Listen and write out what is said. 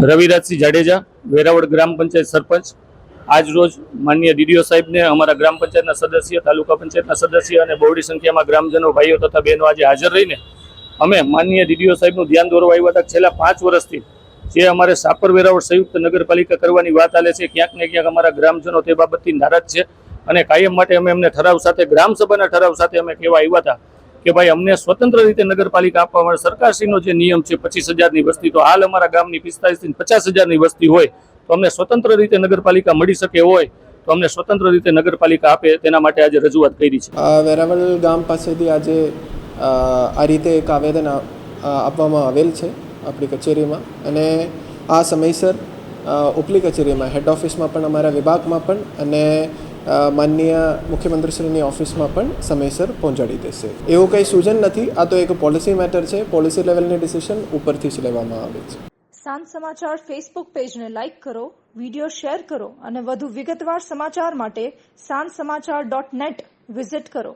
રવિરાજસિંહ જાડેજા, વેરાવળ ગ્રામ પંચાયત સરપંચ. આજ રોજ માનનીય ડીડીઓ સાહેબને અમારા ગ્રામ પંચાયતના સદસ્ય, તાલુકા પંચાયતના સદસ્ય અને બહોળી સંખ્યામાં ગ્રામજનો, ભાઈઓ તથા બહેનો આજે હાજર રહીને અમે માનનીય ડીડીઓ સાહેબનું ધ્યાન દોરવા આવ્યા હતા છેલ્લા પાંચ વર્ષથી જે અમારે સાપર, વેરાવળ સંયુક્ત નગરપાલિકા કરવાની વાત આલે છે, ક્યાંક ને ક્યાંક અમારા ગ્રામજનો તે બાબતથી નારાજ છે અને કાયમ માટે અમે એમને ઠરાવ સાથે, ગ્રામસભાના ઠરાવ સાથે અમે કહેવા આવ્યા હતા કે ભાઈ અમને સ્વતંત્ર રીતે નગરપાલિકા આપવા માટે સરકારશ્રીનો જે નિયમ છે પચીસ હજારની વસ્તી, તો હાલ અમારા ગામની પિસ્તાલીસથી પચાસ હજારની વસ્તી હોય, તો અમને સ્વતંત્ર રીતે નગરપાલિકા મળી શકે હોય, તો અમને સ્વતંત્ર રીતે નગરપાલિકા આપે, તેના માટે આજે રજૂઆત કરી છે. વેરાવળ ગામ પાસેથી આજે આ રીતે એક આવેદન આપવામાં આવેલ છે આપણી કચેરીમાં. અને આ સમયસર ઉપલી કચેરીમાં, હેડ ઓફિસમાં પણ, અમારા વિભાગમાં પણ, અને માનનીય મુખ્યમંત્રીશ્રીની ઓફિસમાં પણ સમયસર પહોંચાડી દેશે. એવું કંઈ સૂચન નથી, આ તો એક પોલિસી મેટર છે. પોલિસી લેવલની ડિસિશન ઉપરથી જ લેવામાં આવે છે. સાંજ સમાચાર ફેસબુક પેજને લાઇક કરો વિડિયો શેર કરો અને વધુ વિગતવાર સમાચાર માટે સાંજ સમાચાર ડોટ નેટ વિઝિટ કરો.